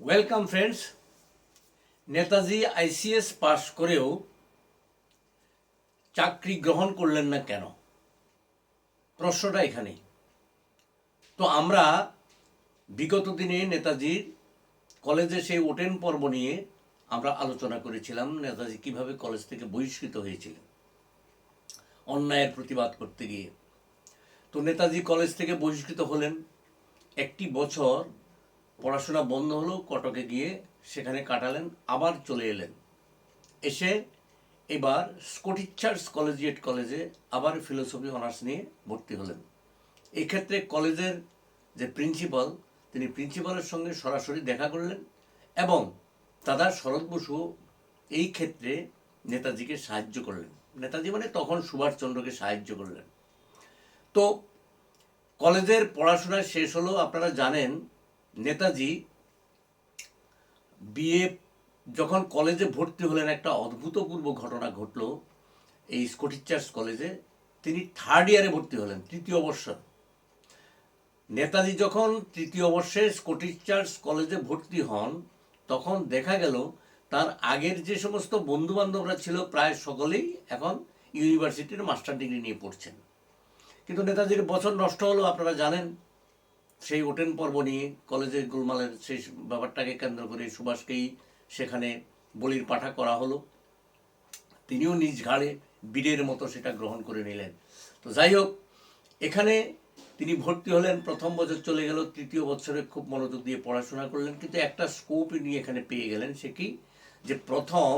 Welcome friends Netaji ICS pass করেও চাকরি গ্রহণ করলেন না কেন? প্রশ্নটা এখানে তো আমরা বিগত দিনে নেতাজির কলেজে সেই ওটেন পর্ব নিয়ে আমরা আলোচনা করেছিলাম, নেতাজি কীভাবে কলেজ থেকে বহিষ্কৃত হয়েছিলেন, অন্যায়ের প্রতিবাদ করতে গিয়ে। তো নেতাজি কলেজ থেকে বহিষ্কৃত হলেন। একটি বছর পড়াশোনা বন্ধ হলো, কটকে গিয়ে সেখানে কাটালেন, আবার চলে এলেন। এসে এবার স্কটিশ চার্চ কলেজিয়েট কলেজে আবার ফিলোসফি অনার্স নিয়ে ভর্তি হলেন। এক্ষেত্রে কলেজের যে প্রিন্সিপাল, তিনি প্রিন্সিপালের সঙ্গে সরাসরি দেখা করলেন এবং দাদা শরৎ বসু এই ক্ষেত্রে নেতাজিকে সাহায্য করলেন। নেতাজি মানে তখন সুভাষচন্দ্রকে সাহায্য করলেন। তো কলেজের পড়াশোনা শেষ হলো, আপনারা জানেন নেতাজি বিএ যখন কলেজে ভর্তি হলেন, একটা অদ্ভুতপূর্ব ঘটনা ঘটলো। এই স্কটিশ চার্চ কলেজে তিনি থার্ড ইয়ারে ভর্তি হলেন, তৃতীয় বর্ষ। নেতাজি যখন তৃতীয় বর্ষে স্কটিশ চার্চ কলেজে ভর্তি হন, তখন দেখা গেল তার আগের যে সমস্ত বন্ধু বান্ধবরা ছিল, প্রায় সকলেই এখন ইউনিভার্সিটির মাস্টার ডিগ্রি নিয়ে পড়ছেন। কিন্তু নেতাজির বছর নষ্ট হলো, আপনারা জানেন। সেই ওটেন পর্ব নিয়ে কলেজের গোলমালের সেই ব্যাপারটাকে কেন্দ্র করে সুভাষকেই সেখানে বলির পাঠা করা হলো। তিনিও নিজ ঘাড়ে বীরের মতো সেটা গ্রহণ করে নিলেন। তো যাই হোক, এখানে তিনি ভর্তি হলেন, প্রথম বছর চলে গেল, তৃতীয় বছরে খুব মনোযোগ দিয়ে পড়াশোনা করলেন, কিন্তু একটা স্কোপ নিয়ে এখানে পেয়ে গেলেন সে কি? যে প্রথম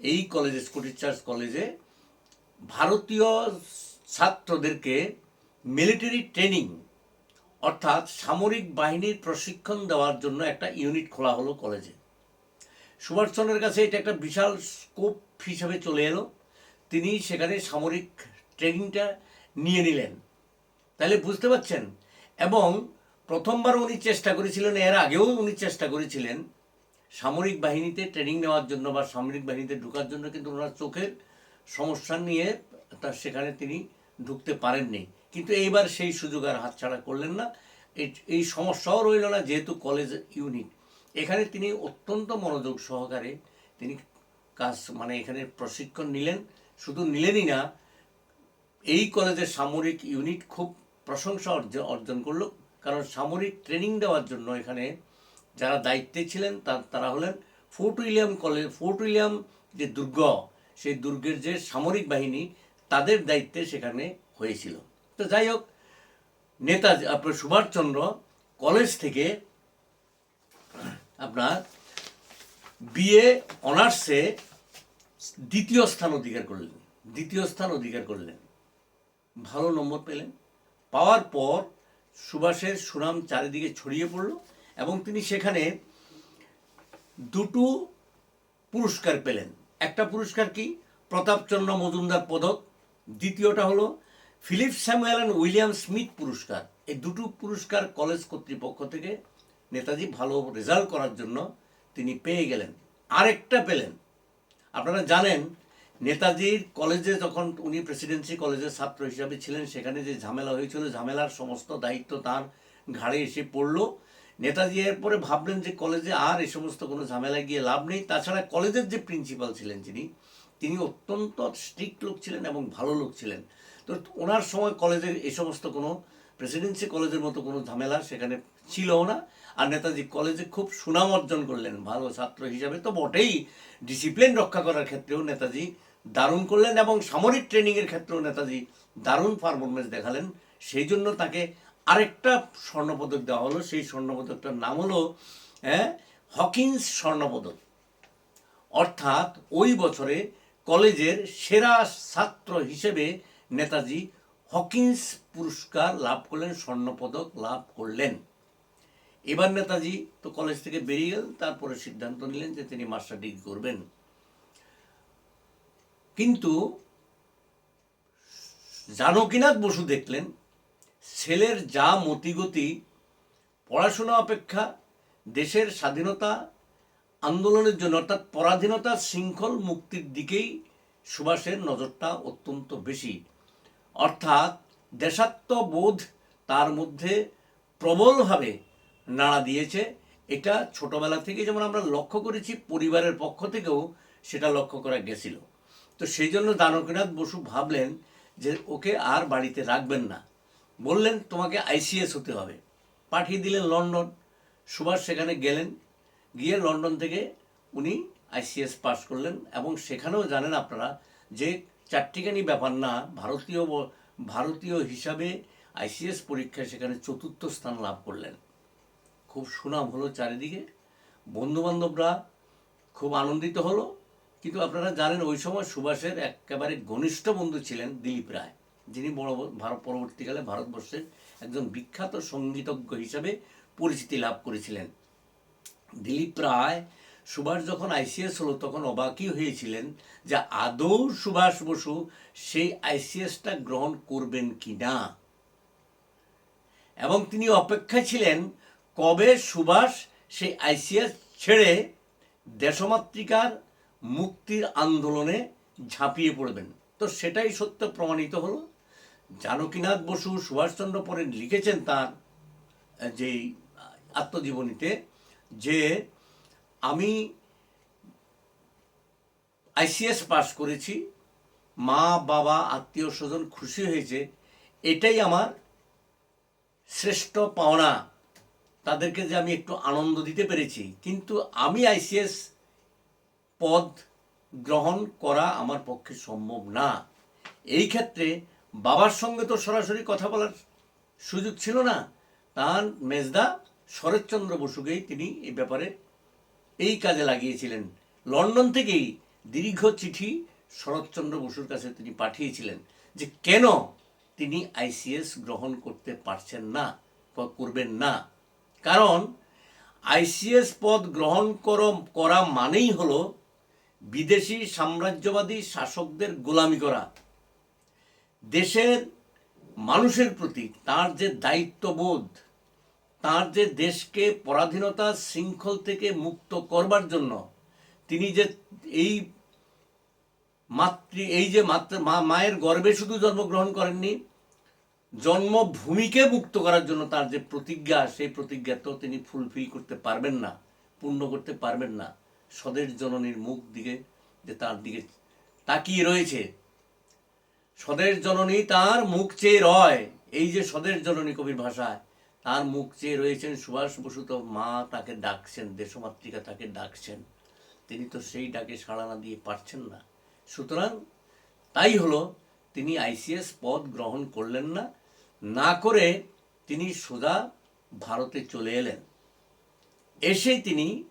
এই কলেজে স্কটিশ চার্চ কলেজে ভারতীয় ছাত্রদেরকে মিলিটারি ট্রেনিং অর্থাৎ সামরিক বাহিনীর প্রশিক্ষণ দেওয়ার জন্য একটা ইউনিট খোলা হলো কলেজে। সুভাষচন্দ্রের কাছে এটা একটা বিশাল স্কোপ হিসাবে চলে এলো। তিনি সেখানে সামরিক ট্রেনিংটা নিয়ে নিলেন। তাহলে বুঝতে পারছেন? এবং প্রথমবার উনি চেষ্টা করেছিলেন, এর আগেও উনি চেষ্টা করেছিলেন সামরিক বাহিনীতে ট্রেনিং নেওয়ার জন্য বা সামরিক বাহিনীতে ঢোকার জন্য, কিন্তু ওনার চোখের সমস্যা নিয়ে তার সেখানে তিনি ঢুকতে পারেননি। কিন্তু এইবার সেই সুযোগ আর হাতছাড়া করলেন না। এই- সমস্যাও রইল না, যেহেতু কলেজ ইউনিট। এখানে তিনি অত্যন্ত মনোযোগ সহকারে তিনি কাজ মানে এখানে প্রশিক্ষণ নিলেন। শুধু নিলেনই না, এই কলেজের সামরিক ইউনিট খুব প্রশংসা অর্জন অর্জন করল। কারণ সামরিক ট্রেনিং দেওয়ার জন্য এখানে যারা দায়িত্বে ছিলেন তারা হলেন Fort William college Fort William যে দুর্গ, সেই দুর্গের যে সামরিক বাহিনী তাদের দায়িত্বে সেখানে হয়েছিল। তো যাই হোক, নেতাজি, আপনার সুভাষচন্দ্র কলেজ থেকে আপনার বিএ অনার্সে দ্বিতীয় স্থান অধিকার করলেন। দ্বিতীয় স্থান অধিকার করলেন। ভালো নম্বর পেলেন। পাওয়ার পর সুভাষের সুনাম চারিদিকে ছড়িয়ে পড়ল এবং তিনি সেখানে দুটো পুরস্কার পেলেন। একটা পুরস্কার কি? প্রতাপচন্দ্র মজুমদার পদক। দ্বিতীয়টা হলো Philip Samuel and William Smith পুরস্কার। এই দুটো পুরস্কার কলেজ কর্তৃপক্ষ থেকে নেতাজি ভালো রেজাল্ট করার জন্য তিনি পেয়ে গেলেন। আরেকটা পেলেন। আপনারা জানেন, নেতাজির কলেজে যখন উনি প্রেসিডেন্সি কলেজের ছাত্র হিসাবে ছিলেন, সেখানে যে ঝামেলা হয়েছিল, ঝামেলার সমস্ত দায়িত্ব তার ঘাড়ে এসে পড়ল। নেতাজি এরপরে ভাবলেন যে কলেজে আর এই সমস্ত কোনো ঝামেলা গিয়ে লাভ নেই। তাছাড়া কলেজের যে প্রিন্সিপাল ছিলেন যিনি তিনি অত্যন্ত স্ট্রিক্ট লোক ছিলেন এবং ভালো লোক ছিলেন। তো ওনার সময় কলেজের এই সমস্ত কোনো প্রেসিডেন্সি কলেজের মতো কোনো ঝামেলা সেখানে ছিলও না। আর নেতাজি কলেজে খুব সুনাম অর্জন করলেন, ভালো ছাত্র হিসাবে। তো বটেই ডিসিপ্লিন রক্ষা করার ক্ষেত্রেও নেতাজি দারুণ করলেন এবং সামরিক ট্রেনিংয়ের ক্ষেত্রেও নেতাজি দারুণ পারফরমেন্স দেখালেন। সেই জন্য তাকে আরেকটা স্বর্ণপদক দেওয়া হলো। সেই স্বর্ণপদকটার নাম হলো হ্যাঁ হকিন্স স্বর্ণপদক। অর্থাৎ ওই বছরে কলেজের সেরা ছাত্র হিসেবে নেতাজি হকিন্স পুরস্কার লাভ করলেন, স্বর্ণপদক লাভ করলেন। এবার নেতাজি তো কলেজ থেকে বেরিয়ে গেলেন, তারপরে সিদ্ধান্ত নিলেন যে তিনি মাস্টার ডিগ্রি করবেন। কিন্তু জানকীনাথ বসু দেখলেন, ছেলের যা মতিগতি, পড়াশোনা অপেক্ষা, দেশের স্বাধীনতা আন্দোলনের জন্য, অর্থাৎ পরাধীনতার শৃঙ্খল মুক্তির দিকেই সুভাষের নজরটা অত্যন্ত বেশি। অর্থাৎ দেশাত্মবোধ তার মধ্যে প্রবলভাবে নাড়া দিয়েছে। এটা ছোটবেলা থেকে যেমন আমরা লক্ষ্য করেছি, পরিবারের পক্ষ থেকেও সেটা লক্ষ্য করা গেছিল। তো সেই জন্য দানকীনাথ বসু ভাবলেন যে ওকে আর বাড়িতে রাখবেন না। বললেন, তোমাকে আইসিএস হতে হবে। পাঠিয়ে দিলেন লন্ডন। সুভাষ সেখানে গেলেন। গিয়ে লন্ডন থেকে উনি আইসিএস পাশ করলেন এবং সেখানেও জানেন আপনারা যে চারটিখানি ব্যাপার না, ভারতীয় ভারতীয় হিসাবে আইসিএস পরীক্ষায় সেখানে চতুর্থ স্থান লাভ করলেন। খুব সুনাম হলো চারিদিকে। বন্ধুবান্ধবরা খুব আনন্দিত হলো। কিন্তু আপনারা জানেন ওই সময় সুভাষের একেবারে ঘনিষ্ঠ বন্ধু ছিলেন দিলীপ রায়। যিনি বড় ভারত পরবর্তীকালে ভারতবর্ষের একজন বিখ্যাত সঙ্গীতজ্ঞ হিসাবে পরিচিতি লাভ করেছিলেন। দিলীপ রায়, সুভাষ যখন আইসিএস হলো, তখন অবাকই হয়েছিলেন যে আদৌ সুভাষ বসু সেই আইসিএসটা গ্রহণ করবেন কি না এবং তিনি অপেক্ষায় ছিলেন, কবে সুভাষ সেই আইসিএস ছেড়ে দেশমাতৃকার মুক্তির আন্দোলনে ঝাঁপিয়ে পড়বেন? তো সেটাই সত্য প্রমাণিত হলো। জানকীনাথ বসু, সুভাষচন্দ্র পরে লিখেছেন তার, যেই আত্মজীবনীতে যে আমি আইসিএস পাস করেছি, মা, বাবা, আত্মীয় স্বজন খুশি হয়েছে, এটাই আমার শ্রেষ্ঠ পাওনা। তাদেরকে যে আমি একটু আনন্দ দিতে পেরেছি। কিন্তু আমি আইসিএস পদ গ্রহণ করা আমার পক্ষে সম্ভব না। এই ক্ষেত্রে বাবার সঙ্গে তো সরাসরি কথা বলার সুযোগ ছিল না। তার মেজদা শরৎচন্দ্র বসুকেই তিনি এই ব্যাপারে এই কাজে লাগিয়েছিলেন। লন্ডন থেকেই দীর্ঘ চিঠি শরৎচন্দ্র বসুর কাছে তিনি পাঠিয়েছিলেন যে কেন তিনি আইসিএস গ্রহণ করতে পারছেন না বা করবেন না। কারণ আইসিএস পদ গ্রহণ কর- করা মানেই হলো বিদেশি সাম্রাজ্যবাদী শাসকদের গোলামি করা। দেশের মানুষের প্রতি তার যে দায়িত্ববোধ তার যে দেশকে পরাধীনতা শৃঙ্খল থেকে মুক্ত করবার জন্য তিনি যে এই মাতৃ, এই যে মায়ের গর্ভে শুধু জন্মগ্রহণ করেননি, জন্মভূমিকে মুক্ত করার জন্য তার যে প্রতিজ্ঞা, সেই প্রতিজ্ঞা তো তিনি ফুলফিল করতে পারবেন না, পূর্ণ করতে পারবেন না। স্বদেশ জননীর মুখ দিকে যে তার দিকে তাকিয়ে রয়েছে। স্বদেশ জননী তার মুখ চেয়ে রয়, এই যে স্বদেশ জননী কবির ভাষায়। তার মুখ চেয়ে রয়েছেন সুভাষ বসু। তো মা তাকে ডাকছেন, দেশমাতৃকা তাকে ডাকছেন। তিনি তো সেই ডাকে সাড়া না দিয়ে পারছেন না। সুতরাং তাই হলো, তিনি আইসিএস পদ গ্রহণ করলেন না। না করে তিনি সোজা ভারতে চলে এলেন। এসেই তিনি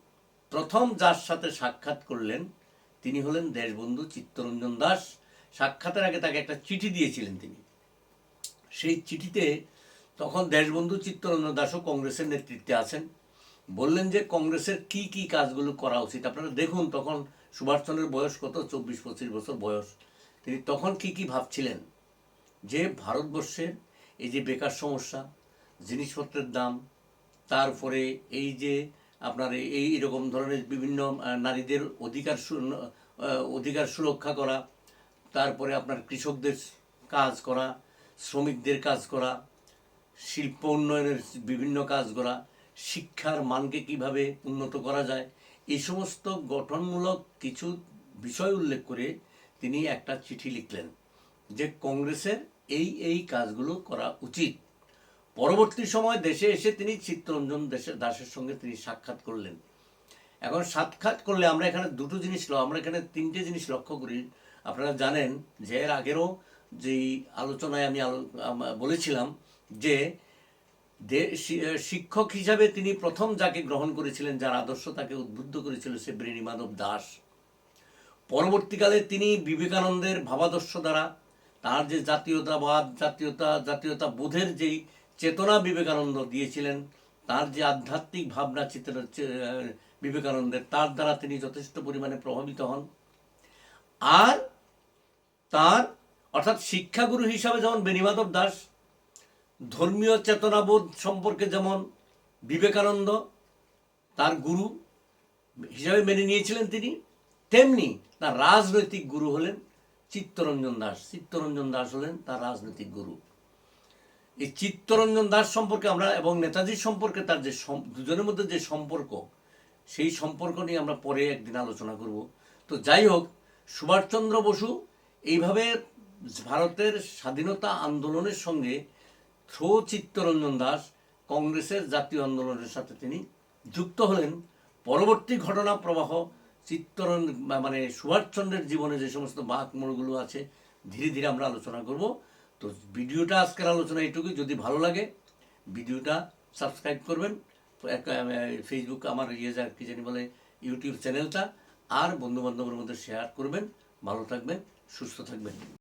প্রথম যার সাথে সাক্ষাৎ করলেন, তিনি হলেন দেশবন্ধু চিত্তরঞ্জন দাস। সাক্ষাতের আগে তাকে একটা চিঠি দিয়েছিলেন তিনি। সেই চিঠিতে তখন দেশবন্ধু চিত্তরঞ্জন দাসও কংগ্রেসের নেতৃত্বে আছেন। বললেন যে কংগ্রেসের কি কি কাজগুলো করা উচিত? আপনারা দেখুন তখন সুভাষচন্দ্রের বয়স কত? চব্বিশ, পঁচিশ বছর বয়স। তিনি তখন কি কি ভাবছিলেন? যে ভারতবর্ষের এই যে বেকার সমস্যা, জিনিসপত্রের দাম, তারপরে এই যে আপনার এই রকম ধরনের বিভিন্ন নারীদের অধিকার অধিকার সুরক্ষা করা, তারপরে আপনার কৃষকদের কাজ করা, শ্রমিকদের কাজ করা শিল্প উন্নয়নের বিভিন্ন কাজ করা শিক্ষার মানকে কীভাবে উন্নত করা যায় এই সমস্ত গঠনমূলক কিছু বিষয় উল্লেখ করে তিনি একটা চিঠি লিখলেন যে কংগ্রেসের এই এই কাজগুলো করা উচিত। পরবর্তী সময় দেশে এসে তিনি চিত্তরঞ্জন দেশের দাসের সঙ্গে তিনি সাক্ষাৎ করলেন। এখন সাক্ষাৎ করলে আমরা এখানে দুটো জিনিস আমরা এখানে তিনটে জিনিস লক্ষ্য করি। আপনারা জানেন যে এর আগেরও যেই আলোচনায় আমি, বলেছিলাম যে শিক্ষক হিসাবে তিনি প্রথম যাকে গ্রহণ করেছিলেন, যার আদর্শ তাকে উদ্বুদ্ধ করেছিল, সে ব্রেণী মাধব দাস। পরবর্তীকালে তিনি বিবেকানন্দের ভাবাদর্শ দ্বারা তার যে জাতীয়তাবাদ, জাতীয়তা জাতীয়তা বোধের যেই চেতনা বিবেকানন্দ দিয়েছিলেন, তার যে আধ্যাত্মিক ভাবনা চিত্র বিবেকানন্দের, তার দ্বারা তিনি যথেষ্ট পরিমাণে প্রভাবিত হন। আর তার, অর্থাৎ শিক্ষাগুরু হিসাবে যেমন বেণীমাধব দাস ধর্মীয় চেতনাবোধ সম্পর্কে যেমন বিবেকানন্দ, তার গুরু হিসাবে মেনে নিয়েছিলেন তিনি, তেমনি তার রাজনৈতিক গুরু হলেন চিত্তরঞ্জন দাস। চিত্তরঞ্জন দাস হলেন তার রাজনৈতিক গুরু। এই চিত্তরঞ্জন দাস সম্পর্কে আমরা এবং নেতাজি সম্পর্কে তার যে দুজনের মধ্যে যে সম্পর্ক, সেই সম্পর্ক নিয়ে আমরা পরে একদিন আলোচনা করব। তো যাই হোক, সুভাষচন্দ্র বসু এইভাবে ভারতের স্বাধীনতা আন্দোলনের সঙ্গে থ্রো চিত্তরঞ্জন দাস কংগ্রেসের জাতীয় আন্দোলনের সাথে তিনি যুক্ত হলেন। পরবর্তী ঘটনা প্রবাহ চিত্তরঞ্জন মানে সুভাষচন্দ্রের জীবনে যে সমস্ত মোড়গুলো আছে, ধীরে ধীরে আমরা আলোচনা করব। তো ভিডিওটা আজকের আলোচনা এইটুকুই। যদি ভালো লাগে, ভিডিওটা সাবস্ক্রাইব করবেন। ফেসবুক আমার ইয়ে যা, কি জানি বলে ইউটিউব চ্যানেলটা। আর বন্ধু বান্ধবের মধ্যে শেয়ার করবেন। ভালো থাকবেন, সুস্থ থাকবেন।